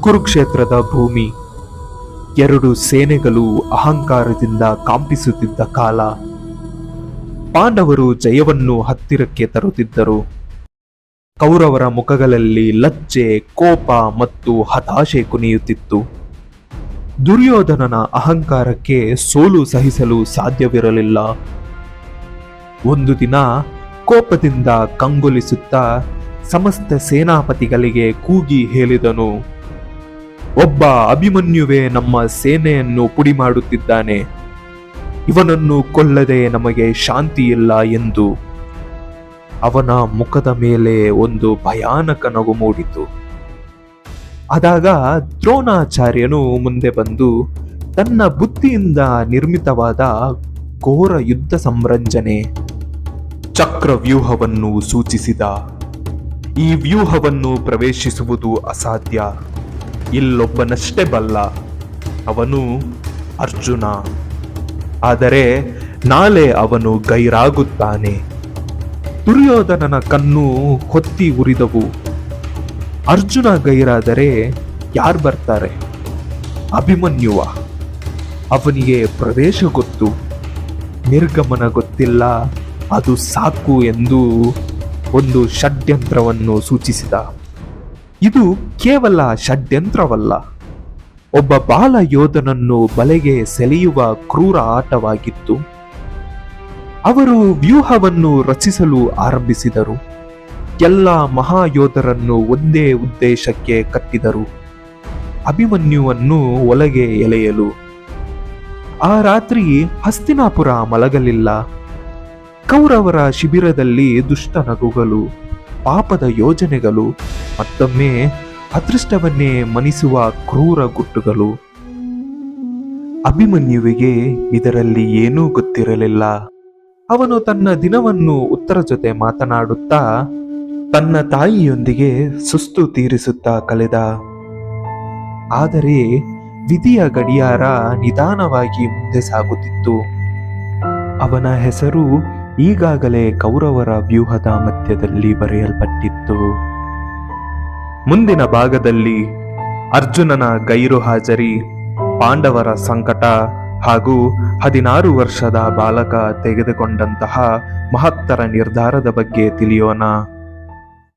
ಕುರುಕ್ಷೇತ್ರದ ಭೂಮಿ. ಎರಡು ಸೇನೆಗಳು ಅಹಂಕಾರದಿಂದ ಕಾಂಪಿಸುತ್ತಿದ್ದ ಕಾಲ. ಪಾಂಡವರು ಜಯವನ್ನು ಹತ್ತಿರಕ್ಕೆ ತರುತ್ತಿದ್ದರು. ಕೌರವರ ಮುಖಗಳಲ್ಲಿ ಲಜ್ಜೆ, ಕೋಪ ಮತ್ತು ಹತಾಶೆ ಕುನಿಯುತ್ತಿತ್ತು ದುರ್ಯೋಧನನ ಅಹಂಕಾರಕ್ಕೆ ಸೋಲು ಸಹಿಸಲು ಸಾಧ್ಯವಿರಲಿಲ್ಲ. ಒಂದು ದಿನ ಕೋಪದಿಂದ ಕಂಗೊಲಿಸುತ್ತಾ ಸಮಸ್ತ ಸೇನಾಪತಿಗಳಿಗೆ ಕೂಗಿ ಹೇಳಿದನು. ಒಬ್ಬ ಅಭಿಮನ್ಯುವೆ ನಮ್ಮ ಸೇನೆಯನ್ನು ಪುಡಿ ಮಾಡುತ್ತಿದ್ದಾನೆ ಇವನನ್ನು ಕೊಲ್ಲದೆ ನಮಗೆ ಶಾಂತಿ ಇಲ್ಲ ಎಂದು ಅವನ ಮುಖದ ಮೇಲೆ ಒಂದು ಭಯಾನಕ ನಗು ಮೂಡಿತು. ಆದಾಗ ದ್ರೋಣಾಚಾರ್ಯನು ಮುಂದೆ ಬಂದು ತನ್ನ ಬುದ್ಧಿಯಿಂದ ನಿರ್ಮಿತವಾದ ಘೋರ ಯುದ್ಧ ಸಂರಂಜನೆ ಚಕ್ರ ವ್ಯೂಹವನ್ನು ಸೂಚಿಸಿದ. ಈ ವ್ಯೂಹವನ್ನು ಪ್ರವೇಶಿಸುವುದು ಅಸಾಧ್ಯ. ಇಲ್ಲೊಬ್ಬನಷ್ಟೇ ಬಲ್ಲ, ಅವನು ಅರ್ಜುನ. ಆದರೆ ನಾಳೆ ಅವನು ಗೈರಾಗುತ್ತಾನೆ. ದುರ್ಯೋಧನನ ಕಣ್ಣು ಹೊತ್ತಿ ಉರಿದವು. ಅರ್ಜುನ ಗೈರಾದರೆ ಯಾರು ಬರ್ತಾರೆ? ಅಭಿಮನ್ಯುವ. ಅವನಿಗೆ ಪ್ರವೇಶ ಗೊತ್ತು. ನಿರ್ಗಮನ ಗೊತ್ತಿಲ್ಲ, ಅದು ಸಾಕು ಎಂದು ಒಂದು ಷಡ್ಯಂತ್ರವನ್ನು ಸೂಚಿಸಿದ. ಇದು ಕೇವಲ ಷಡ್ಯಂತ್ರವಲ್ಲ. ಒಬ್ಬ ಬಾಲ ಯೋಧನನ್ನು ಬಲೆಗೆ ಸೆಳೆಯುವ ಕ್ರೂರ ಆಟವಾಗಿತ್ತು. ಅವರು ವ್ಯೂಹವನ್ನು ರಚಿಸಲು ಆರಂಭಿಸಿದರು. ಎಲ್ಲ ಮಹಾಯೋಧರನ್ನು ಒಂದೇ ಉದ್ದೇಶಕ್ಕೆ ಕಟ್ಟಿದರು. ಅಭಿಮನ್ಯುವನ್ನು ಒಳಗೆ ಎಳೆಯಲು. ಆ ರಾತ್ರಿ ಹಸ್ತಿನಾಪುರ ಮಲಗಲಿಲ್ಲ. ಕೌರವರ ಶಿಬಿರದಲ್ಲಿ ದುಷ್ಟ ನಗುಗಳು ಪಾಪದ ಯೋಜನೆಗಳು ಮತ್ತೊಮ್ಮೆ ಅದೃಷ್ಟವನ್ನೇ ಮನಿಸುವ ಕ್ರೂರ ಗುಟ್ಟುಗಳು. ಅಭಿಮನ್ಯುವಿಗೆ ಇದರಲ್ಲಿ ಏನೂ ಗೊತ್ತಿರಲಿಲ್ಲ. ಅವನು ತನ್ನ ದಿನವನ್ನು ಉತ್ತರ ಜೊತೆ ಮಾತನಾಡುತ್ತಾ ತನ್ನ ತಾಯಿಯೊಂದಿಗೆ ಸುಸ್ತು ತೀರಿಸುತ್ತಾ ಕಳೆದ. ಆದರೆ ವಿಧಿಯ ಗಡಿಯಾರ ನಿಧಾನವಾಗಿ ಮುಂದೆ ಸಾಗುತ್ತಿತ್ತು. ಅವನ ಹೆಸರು ಈಗಾಗಲೇ ಕೌರವರ ವ್ಯೂಹದ ಮಧ್ಯದಲ್ಲಿ ಬರೆಯಲ್ಪಟ್ಟಿತ್ತು. ಮುಂದಿನ ಭಾಗದಲ್ಲಿ ಅರ್ಜುನನ ಗೈರು ಹಾಜರಿ, ಪಾಂಡವರ ಸಂಕಟ ಹಾಗೂ ಹದಿನಾರು ವರ್ಷದ ಬಾಲಕ ತೆಗೆದುಕೊಂಡಂತಹ ಮಹತ್ತರ ನಿರ್ಧಾರದ ಬಗ್ಗೆ ತಿಳಿಯೋಣ.